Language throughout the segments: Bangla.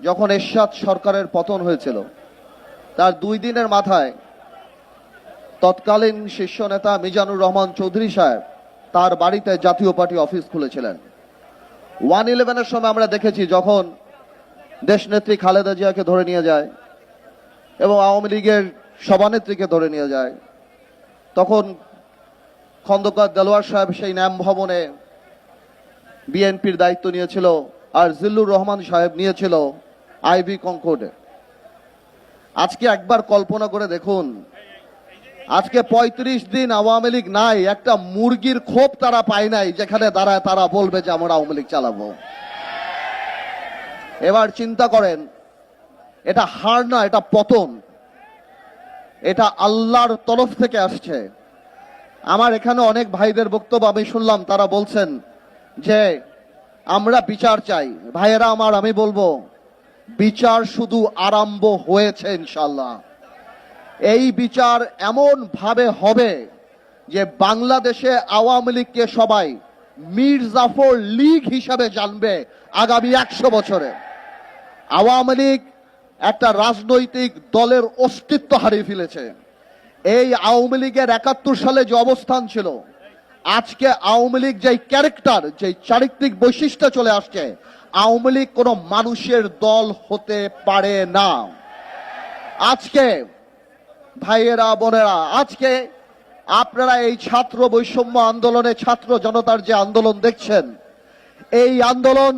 যখন এরশাদ সরকারের পতন হয়েছিল, তার দুই দিনের মাথায় তৎকালীন শীর্ষ নেতা মিজানুর রহমান চৌধুরী সাহেব তার বাড়িতে জাতীয় পার্টি অফিস খুলেছিলেন। ওয়ান ইলেভেনের সময় আমরা দেখেছি যখন দেশনেত্রী খালেদা জিয়াকে ধরে নিয়ে যায় এবং আওয়ামী লীগের সভানেত্রীকে ধরে নিয়ে যায়, তখন খন্দকার দেলোয়ার সাহেব সেই ন্যাম ভবনে বিএনপির দায়িত্ব নিয়েছিল আর জিল্লুর রহমান সাহেব নিয়েছিল আইভি কঙ্কোডে। আজকে একবার কল্পনা করে দেখুন, আজকে ৩৫ দিন আওয়ামী লীগ নাই, একটা মুরগির খোপ তারা পায় নাই, যেখানে দাঁড়ায় তারা বলবে যে আমরা আওয়ামী লীগ চালাবো। এবার চিন্তা করেন, এটা হার না, এটা পতন। এটা আল্লাহর তরফ থেকে আসছে। আমার এখানে অনেক ভাইদের বক্তব্য আমি শুনলাম, তারা বলছেন যে, আমরা বিচার চাই। ভাইয়েরা আমার, আমি বলব বিচার শুধু আরম্ভ হয়েছে ইনশাল্লাহ এই বিচার এমন ভাবে হবে যে বাংলাদেশে আওয়ামী লীগকে সবাই মীর জাফর লীগ হিসাবে জানবে আগামী একশো বছরে। আওয়ামী লীগ একটা রাজনৈতিক দলের অস্তিত্ব হারিয়ে ফেলেছে। এই আওয়ামী লীগের একাত্তর সালে যে অবস্থান ছিল আজকে আওয়ামী লীগ যেই ক্যারেক্টার যে চারিত্রিক বৈশিষ্ট্য চলে আসছে, আওয়ামী লীগ কোনো মানুষের দল হতে পারে না। আজকে, ভাইয়েরা, বোনেরা, আজকে আপনারা এই ছাত্র বৈষম্য আন্দোলনে ছাত্র জনতার যে আন্দোলন দেখছেন, এই আন্দোলন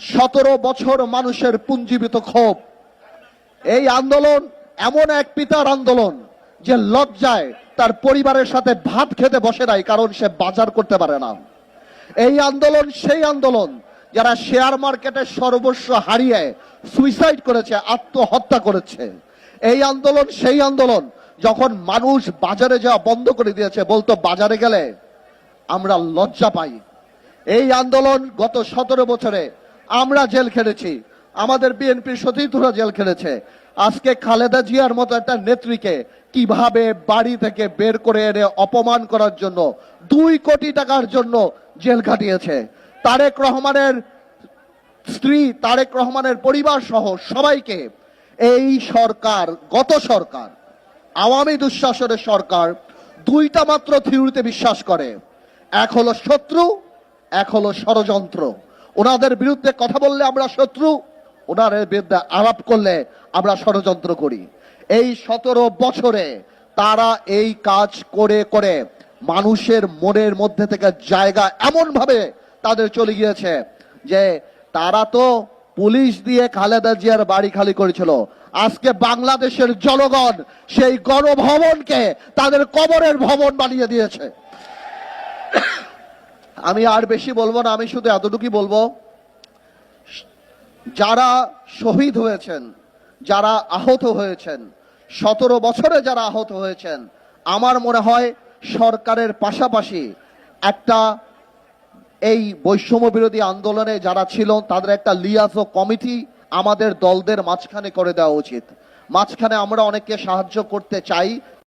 সতেরো বছর মানুষের পুঞ্জীবিত ক্ষোভ। এই আন্দোলন এমন এক পিতার আন্দোলন যে লজ্জায় তার পরিবারের সাথে ভাত খেতে বসে নাই, কারণ সে বাজার করতে পারে না। এই আন্দোলন সেই আন্দোলন যারা শেয়ার মার্কেটে সর্বস্ব হারিয়ে সুইসাইড করেছে, আত্মহত্যা করেছে। এই আন্দোলন সেই আন্দোলন যখন মানুষ বাজারে যাওয়া বন্ধ করে দিয়েছে, বলতো বাজারে গেলে আমরা লজ্জা পাই। এই আন্দোলন গত সতেরো বছরে আমরা জেল খেটেছি আমাদের বিএনপির সতীর্থরা জেল খেলেছে। আজকে খালেদা জিয়ার মতো একটা নেত্রীকে কীভাবে বাড়ি থেকে বের করে এনে অপমান করার জন্য, দুই কোটি টাকার জন্য জেল খাটিয়েছে। তারেক রহমানের স্ত্রী, তারেক রহমানের পরিবার সহ সবাইকে এই সরকার, গত সরকার, আওয়ামী দুঃশাসনের সরকার দুইটা মাত্র থিওরিতে বিশ্বাস করে। এক হলো শত্রু, এক হলো ষড়যন্ত্র। ওনাদের বিরুদ্ধে কথা বললে আমরা শত্রু ওনাদের বিরুদ্ধে আলাপ করলে আমরা ষড়যন্ত্র করি। এই সতেরো বছরে তারা এই কাজ করে করে মানুষের মনের মধ্যে থেকে জায়গা এমন ভাবে তাদের চলে গিয়েছে যে তারা তো পুলিশ দিয়ে খালেদা জিয়ার বাড়ি খালি করেছিল। আজকে বাংলাদেশের জনগণ সেই গণভবনকে তাদের কবরের ভবন বানিয়ে দিয়েছে। আমি আর বেশি বলব না, আমি শুধু এতটুকুই বলব যারা শহীদ হয়েছেন, যারা আহত হয়েছেন, সতেরো বছরে যারা আহত হয়েছেন, আমার মনে হয় সরকারের পাশাপাশি একটা এই বৈষম্য বিরোধী আন্দোলনে যারা ছিল, তাদের একটা লিয়াজো কমিটি আমাদের দলদের মাঝখানে করে দেওয়া উচিত। মাঝখানে আমরা অনেককে সাহায্য করতে চাই